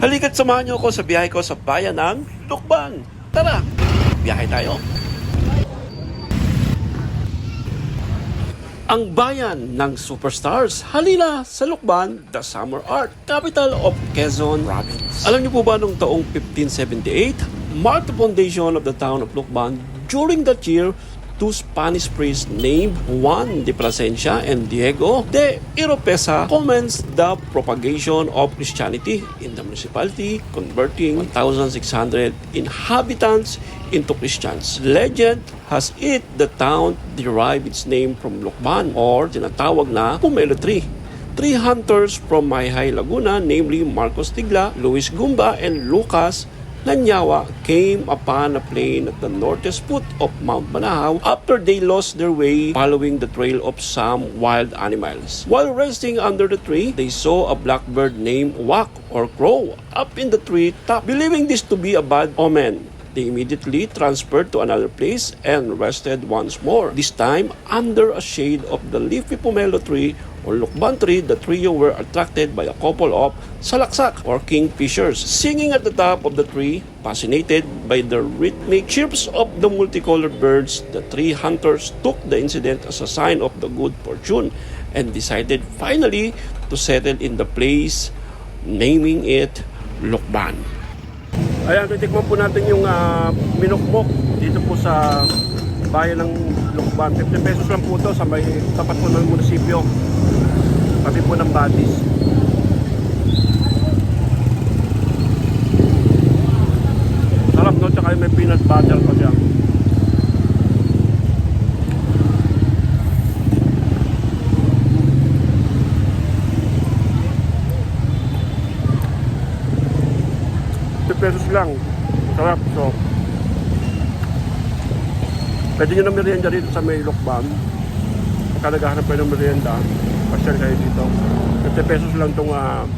Halika't samahan niyo ako sa biyahe ko sa bayan ng Lukban. Tara, biyahe tayo. Ang bayan ng superstars, halina sa Lukban, the summer art, capital of Quezon Province. Alam niyo po ba nung taong 1578, marked the foundation of the town of Lukban during that year two Spanish priests named Juan de Plasencia and Diego de Iropesa commenced the propagation of Christianity in the municipality, converting 1,600 inhabitants into Christians. Legend has it the town derived its name from Lukban or tinatawag na Pumelo Tree. Three hunters from Mayhay Laguna, namely Marcos Tigla, Luis Gumba, and Lucas Nanyawa came upon a plain at the northeast foot of Mount Manahaw after they lost their way following the trail of some wild animals. While resting under the tree, they saw a blackbird named Wak or Crow up in the tree top. Believing this to be a bad omen, they immediately transferred to another place and rested once more. This time, under a shade of the leafy pomelo tree or lukban tree, the trio were attracted by a couple of salaksak or kingfishers singing at the top of the tree. Fascinated by the rhythmic chirps of the multicolored birds, the three hunters took the incident as a sign of the good fortune and decided finally to settle in the place, naming it Lukban. Ayan, titikman po natin yung uh, minukmok dito po sa bayan ng Lukban. 50 pesos lang po to sa may tapat po ng munisipyo. Pati po ng Batis. Sarap no, tsaka may peanut butter pa siya. Pesos lang. Sarap. So, pwede nyo na merienda dito sa may Lukban. Pagka naghahanap kayo ng merienda, pasyal kayo dito. 50 pesos lang itong uh,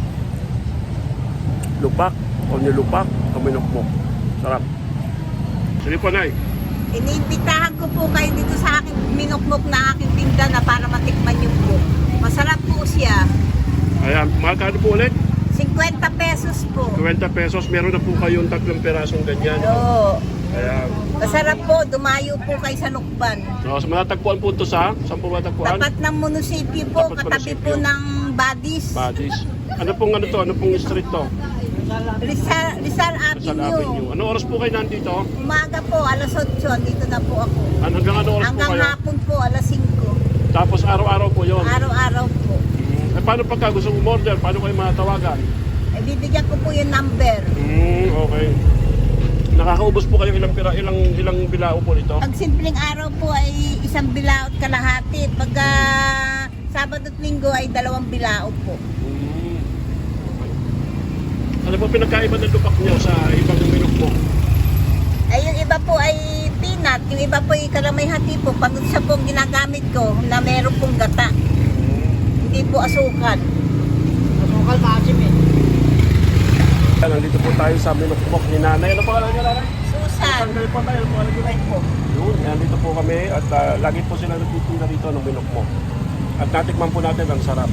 lupak o nilupak o minukmok. Sarap. Sige po, Nay. Iniimbitahan ko po kayo dito sa aking minukmok na aking tinda na para matikman yung po. Masarap po siya. Ayan, magkano po ulit? 50 pesos po. 20 pesos. Meron na po kayong tatlong perasong ganyan. Oo. Ayan. Masarap po. Dumayo po kayo sa Lukban. So, sa matatagpuan po ito sa? Saan po matatagpuan? Tapat ng munisipyo po, Tapat katabi munisipyo. po ng Badis. Badis. Ano pong ano to? Ano pong street to? Rizal, Rizal Rizal Avenue. Avenue. Ano oras po kayo nandito? Umaga po, alas 8, dito na po ako. Ano, hanggang ano oras Hanggang po kayo? hapon po, alas 5. Tapos araw-araw po yun. Araw-araw po. Eh, paano pagka gusto umorder? Paano kayo matawagan? Eh, bibigyan ko po yung number. Hmm, okay. Nakakaubos po kayo ilang pira, ilang ilang bilao po nito? Pag simpleng araw po ay isang bilao at kalahati. Pag ah, Sabado at Linggo ay dalawang bilao po. Hmm. Ano po pinagkaiba ng lupak nyo sa ibang minok po? Ay yung iba po ay peanut, yung iba po ay kalamay hati po. Pag siya po ginagamit ko na meron pong gata. Hindi po asukal. Asukal maasim eh. Nandito po tayo sa minukmok ni Nanay. Ano pangalan niya, Nanay? Susan. Sandali po tayo. Ano pangalan niya? po. Yun, yan dito po kami at ah, lagi po sila nagtitinda dito ng minukmok. At natikman po natin ang sarap.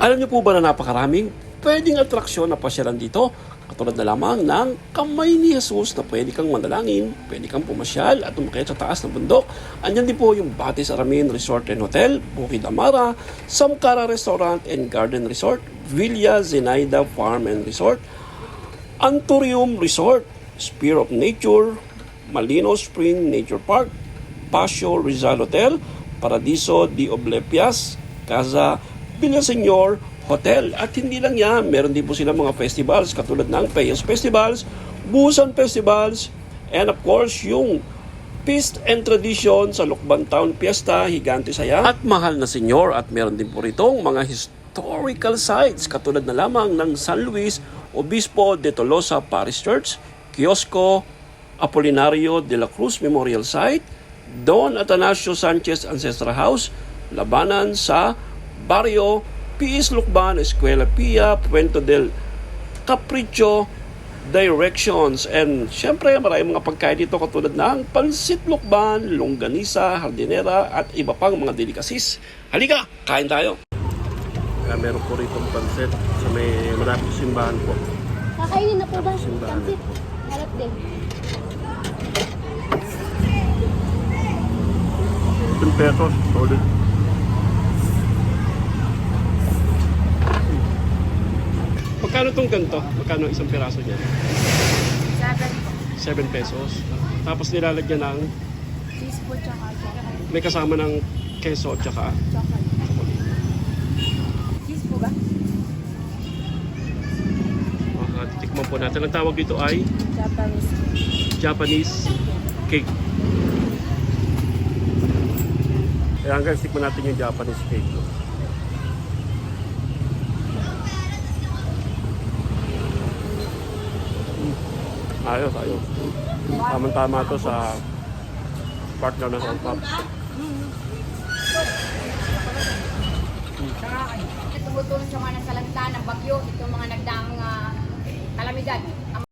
Alam niyo po ba na napakaraming pwedeng atraksyon na pasyalan dito? Katulad na lamang ng kamay ni Jesus na pwede kang manalangin, pwede kang pumasyal at umakyat sa taas ng bundok. Andyan din po yung Batis Aramin Resort and Hotel, Bukid Amara, Samkara Restaurant and Garden Resort, Villa Zenaida Farm and Resort, Anturium Resort, Spear of Nature, Malino Spring Nature Park, Pasio Rizal Hotel, Paradiso de Oblepias, Casa Villaseñor Hotel. At hindi lang yan, meron din po sila mga festivals katulad ng Payos Festivals, Busan Festivals, and of course yung Feast and Tradition sa Lukban Town Fiesta, Higante Saya, at Mahal na Senyor. At meron din po ritong mga historical sites katulad na lamang ng San Luis Obispo de Tolosa Parish Church, Kiosco, Apolinario de la Cruz Memorial Site, Don Atanasio Sanchez Ancestral House, labanan sa Barrio P.S. Lukban, Escuela Pia, Puente del Capricho, directions. And syempre, maraming mga pagkain dito katulad ng pansit lukban, longganisa, hardinera, at iba pang mga delikasis. Halika, kain tayo! Kaya meron po rito pansit sa may malapit simbahan po. Kakainin na po ba? Simbahan. Pansit. Harap din. 10 pesos, solid. Magkano tong ganito? Magkano isang piraso niya? Seven po. 7 pesos. Tapos nilalagyan ng Cheese po tsaka chocolate. may kasama ng keso at saka Chocolate. Cheese po ba? uh, titikman po natin. Ang tawag dito ay Japanese. Japanese cake. Kaya guys, tikman natin yung Japanese cake. No? Ayos, ayos. Tama-tama to sa partner ng Hong Kong. tumutulong sa mga nasalanta ng itong mga nagdaang ah, kalamidad.